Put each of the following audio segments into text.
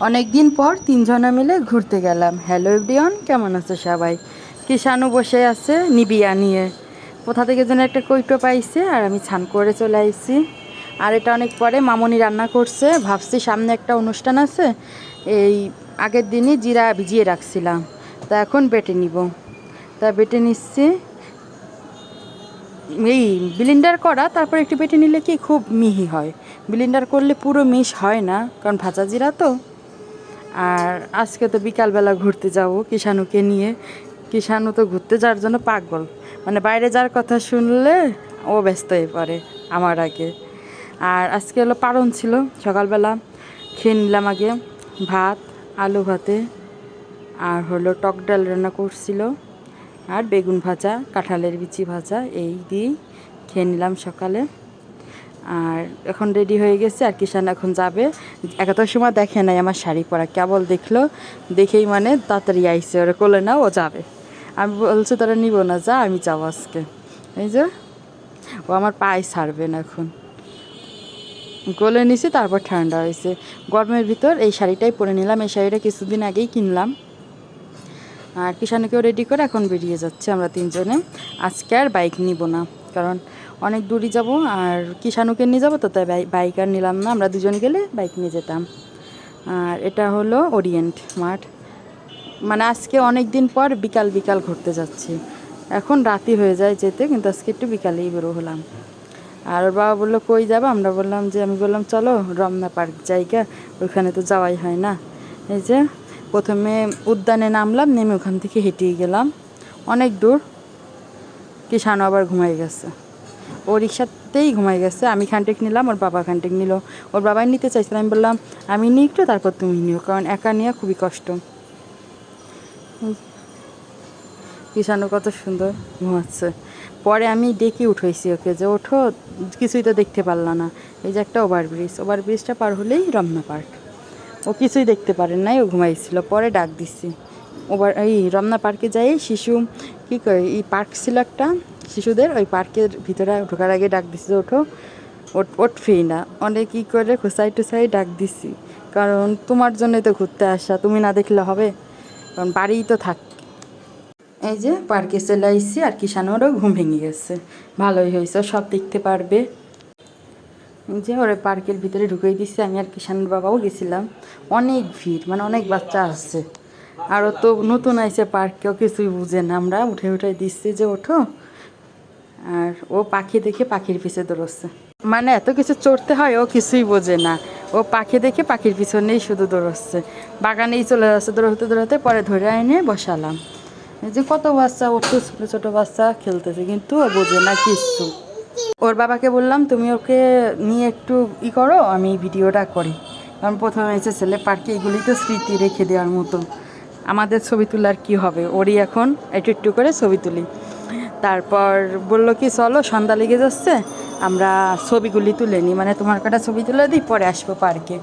অনেক দিন পর তিনজনে মিলে ঘুরতে গেলাম। হ্যালো এভরিওয়ান কেমন আছে সবাই? কিষানু বসে আছে নিবিয়া নিয়ে। কোথা থেকে যেন একটা কৈটো পাইছে আর আমি ছান করে চলে আইছি। আর এটা অনেক পরে মামনি রান্না করছে। ভাবছি সামনে একটা অনুষ্ঠান আছে। এই আগের দিনই জিরা ভিজিয়ে রাখছিলাম। তা এখন বেটে নিব। তা বেটে নিচ্ছি। এই ব্লিন্ডার করা, তারপর একটু বেটে নিলে কি খুব মিহি হয়। ব্লিন্ডার করলে পুরো মিশ হয় না, কারণ ভাজা জিরা তো। আর আজকে তো বিকালবেলা ঘুরতে যাব কিষানুকে নিয়ে। কিষানু তো ঘুরতে যাওয়ার জন্য পাগল। মানে বাইরে যাওয়ার কথা শুনলে ও ব্যস্ত হয়ে পড়ে আমার আগে। আর আজকে হলো পারণ ছিল সকালবেলা। খেয়ে নিলাম আগে ভাত, আলু ভাতে, আর হলো টক ডাল রান্না করছিল। আর বেগুন ভাজা, কাঁঠালের বিচি ভাজা, এই দিয়েই খেয়ে নিলাম সকালে। আর এখন রেডি হয়ে গেছে আর কিষান এখন যাবে। একাত্তর সময় দেখে নাই আমার শাড়ি পরা, কেবল দেখল, দেখেই মানে তাড়াতাড়ি আইসে ওরা কোলে না ও যাবে। আমি বলছি, তারা নিব না, যা, আমি যাব আজকে। এই যে, ও আমার পায়ে ছাড়বে না এখন। গলে নিছি, তারপর ঠান্ডা হয়েছে। গরমের ভিতর এই শাড়িটাই পরে নিলাম, এই শাড়িটা কিছুদিন আগেই কিনলাম। আর কিষানুকেও রেডি করে এখন বেরিয়ে যাচ্ছে আমরা তিনজনে। আজকে আর বাইক নিব না, কারণ অনেক দূরই যাব আর কিষানুকে নিয়ে যাব তো, তাই বাই- বাইক আর নিলাম না। আমরা দুজন গেলে বাইক নিয়ে যেতাম। আর এটা হলো ওরিয়েন্ট মাঠ। মানে আজকে অনেক দিন পর বিকাল বিকাল ঘুরতে যাচ্ছি। এখন রাতি হয়ে যায় যেতে, কিন্তু আজকে একটু বিকালেই বেরো হলাম। আর বাবা বলল, কই যাব? আমরা বললাম যে, আমি বললাম, চলো রমনা পার্ক জায়গা ওইখানে তো যাওয়াই হয় না। এই যে প্রথমে উদ্যানে নামলাম, নেমে ওখান থেকে হেঁটেই গেলাম। অনেক দূর। কিষানু আবার ঘুমাই গেছে। ও রিক্সাতেই ঘুমাই গেছে, আমি খানটেক নিলাম, ওর বাবা খানটেক নিল। ওর বাবাই নিতে চাইছিল আমি বললাম, আমি নিই একটু, তারপর তুমি নিও, কারণ একা নেওয়া খুবই কষ্ট। কিষানু কত সুন্দর ঘুমাচ্ছে। পরে আমি ডেকে উঠেছি ওকে যে, ওঠো, কিছুই তো দেখতে পারল না। এই যে একটা ওভারব্রিজ, ওভারব্রিজটা পার হলেই রমনা পার্ক। ও কিছুই দেখতে পারেন নাই, ও ঘুমাইছিল। পরে ডাক দিচ্ছি ওভার, এই রমনা পার্কে যাই, শিশু, কী করে এই পার্ক ছিল একটা শিশুদের ওই পার্কের ভিতরে ঢোকার আগে ডাক দিছি ওঠো। ওট উঠবেই না। অনেক কী করে খোসাই টুসাই ডাক দিছি। কারণ তোমার জন্যই তো ঘুরতে আসা, তুমি না দেখলে হবে? কারণ বাড়িই তো থাক। এই যে পার্কে চলে আইসি আর কিষানোরও ঘুম ভেঙে গেছে। ভালোই হয়েছে, সব দেখতে পারবে। যে ওরা পার্কের ভিতরে ঢুকিয়ে দিচ্ছে আমি আর কিষানের বাবাও গেছিলাম। অনেক ভিড় মানে অনেক বাচ্চা আসছে আর ও তো নতুন আইছে পার্কেও কিছুই বুঝে না। আমরা উঠে উঠে দিচ্ছি যে, ওঠো। আর ও পাখি দেখে পাখির পিছে দৌড়চ্ছে। মানে এত কিছু চড়তে হয়, ও কিছুই বোঝে না। ও পাখি দেখে পাখির পিছনেই শুধু দৌড়চ্ছে। বাগানেই চলে যাচ্ছে, দৌড়তে দৌড়াতে পরে ধরে এনে বসালাম। যে কত বাচ্চা, ওর তো ছোটো ছোটো বাচ্চা খেলতেছে, কিন্তু ও বোঝে না কিচ্ছু ওর বাবাকে বললাম, তুমি ওকে নিয়ে একটু ই করো, আমি ভিডিওটা করি। কারণ প্রথমে এসে ছেলে পার্কে এগুলি তো স্মৃতি রেখে দেওয়ার মতো। আমাদের ছবি তোলার কি হবে? ওরই এখন একটু একটু করে ছবি তুলি। তারপর বলল কি, চলো, সন্ধ্যা লেগে যাচ্ছে, আমরা ছবিগুলি তুলে নিই। মানে তোমার কাটা ছবি তুলে দিই, পরে আসব পার্কে।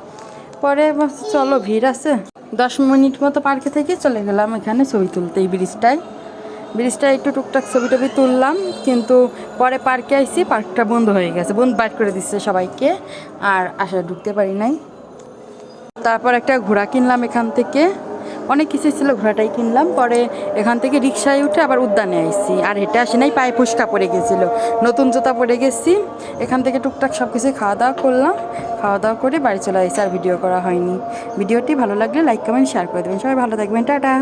পরে চলো, ভিড় আছে। দশ মিনিট মতো পার্কে থেকে চলে গেলাম এখানে ছবি তুলতে, এই ব্রিজটায়। ব্রিজটা একটু টুকটাক ছবি টবি তুললাম, কিন্তু পরে পার্কে আইসি, পার্কটা বন্ধ হয়ে গেছে, বন্ধ বাইট করে দিচ্ছে সবাইকে, আর আসা ঢুকতে পারি নাই। তারপর একটা ঘোড়া কিনলাম এখান থেকে। অনেক কিছু ছিল, ঘোড়াটাই কিনলাম। পরে এখান থেকে রিক্সায় উঠে আবার উদ্যানে আইসি আর হেঁটে আসি নাই, পায়ে ফুসকা পড়ে গেছিল। নতুন জুতা পরে গেছি। এখান থেকে টুকটাক সব কিছু খাওয়া দাওয়া করলাম। খাওয়া দাওয়া করে বাড়ি চলে আসি আর ভিডিও করা হয়নি। ভিডিওটি ভালো লাগলে লাইক, কমেন্ট, শেয়ার করে দেবেন। সবাই ভালো থাকবেন, টাটা।